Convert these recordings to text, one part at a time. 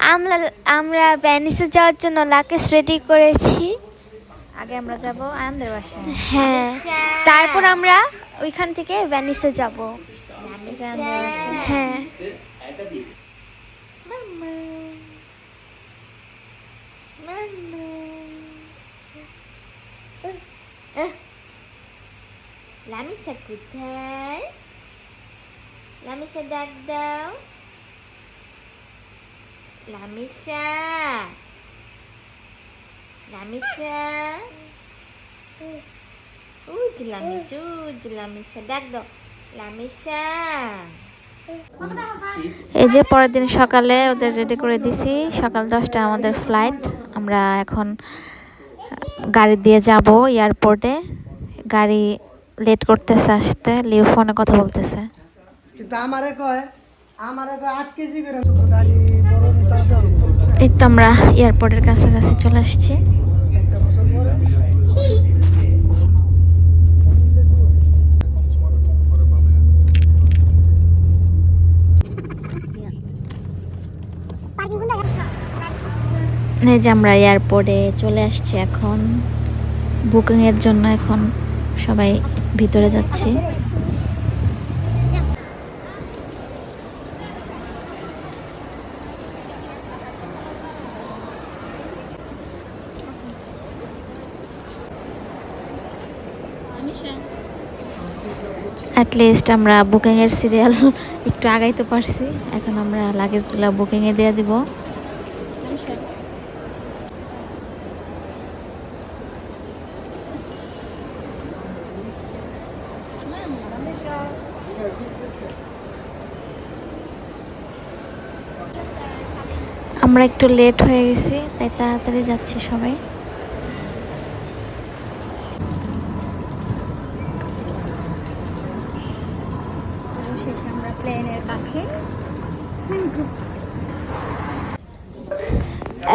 আমরা আমরা ভ্যানিসে যাওয়ার জন্য লাকেশ রেডি করেছি। আগে আমরা যাব আয়ানদের বাসায়। হ্যাঁ। তারপর আমরা ওইখান থেকে ভ্যানিসে যাব। হ্যাঁ। লামিসা কোথায় লামিসা ডাক দাও লামিসা লামিসা উজ লামিস উজ লামিসা ডাক দাও লামিসা এই যে পরের দিন সকালে ওদের রেডি করে দিছি। সকাল দশটা আমাদের ফ্লাইট আমরা এখন গাড়ি দিয়ে যাব এয়ারপোর্টে গাড়ি লেট করতেছে আসতে। লিও ফোনে কথা বলতেছে। কিন্তু আমারে কয় আমারে কয় আট কেজি করে গাড়ি। এই তো আমরা এয়ারপোর্টের কাছাকাছি চলে আসছি। এই যে আমরা এয়ারপোর্টে চলে আসছি এখন। বুকিংয়ের জন্য এখন সবাই ভিতরে যাচ্ছি। অ্যাট লিস্ট আমরা বুকিংয়ের সিরিয়াল একটু আগাইতে পারছি। এখন আমরা লাগেজগুলো বুকিংয়ে দিয়ে দিব। আমরা একটু লেট হয়ে গেছি তাই তাড়াতাড়ি যাচ্ছি সবাই। শেষে আমরা প্লেনের কাছে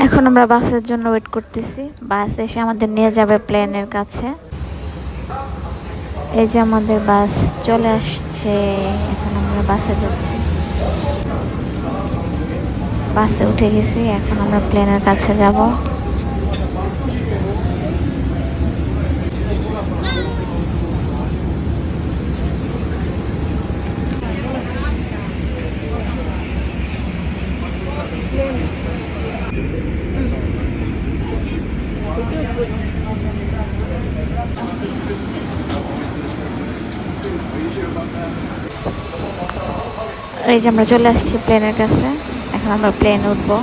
এখন আমরা বাসের জন্য ওয়েট করতেছি। বাস এসে আমাদের নিয়ে যাবে প্লেনের কাছে। এই যে আমাদের বাস চলে আসছে। এখন আমরা বাসে যাচ্ছি। বাসে উঠে গেছি। এখন আমরা প্লেনের কাছে যাব। এই যে আমরা চলে আসছি প্লেনের কাছে। এখন আমরা প্লেন উঠবো।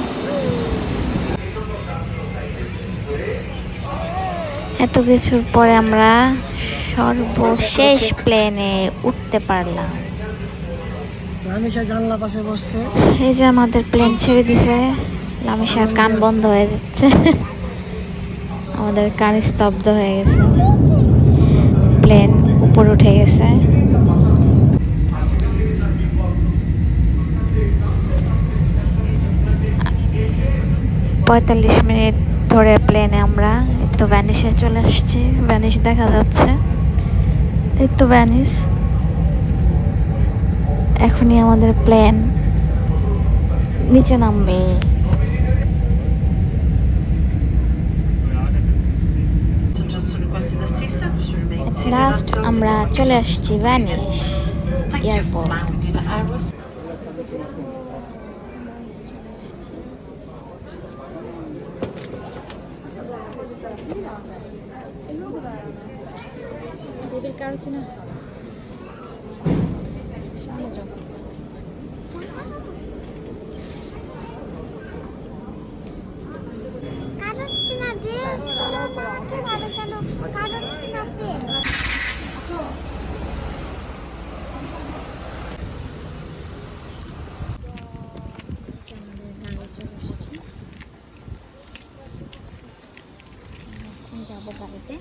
এত কিছুর পরে আমরা সর্বশেষ প্লেনে উঠতে পারলাম। রামেশা জানলা পাশে বসছে। এই যে আমাদের প্লেন ছেড়ে দিছে। লামিশার কান বন্ধ হয়ে যাচ্ছে। আমাদের কান স্তব্ধ হয়ে গেছে। প্লেন উপর উঠে গেছে। পঁয়তাল্লিশ মিনিট ধরে প্লেনে আমরা তো ভ্যানিসে চলে আসছি ভ্যানিস দেখা যাচ্ছে। এই তো ভ্যানিস এখনই আমাদের প্লেন নিচে নামবে। লাস্ট আমরা চলে আসছি ভ্যানিস এয়ারপোর্ট 떨어지나? 시원해져. 가르치나데 수련하게 가르쳐놓 가르치나데 혼자 먹어야 돼?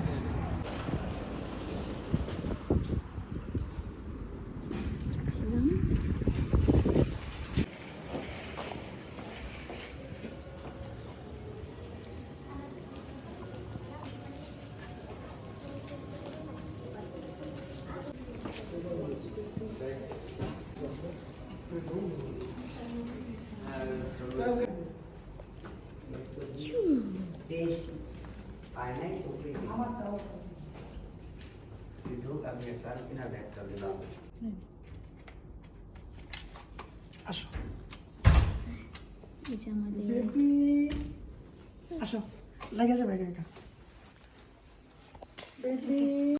देश पाना ही तो भी लोग अब ये काम किना बैठ कर लेना আসো এই যে আমাদের বেবি আসো লাগে যাবে একা বেবি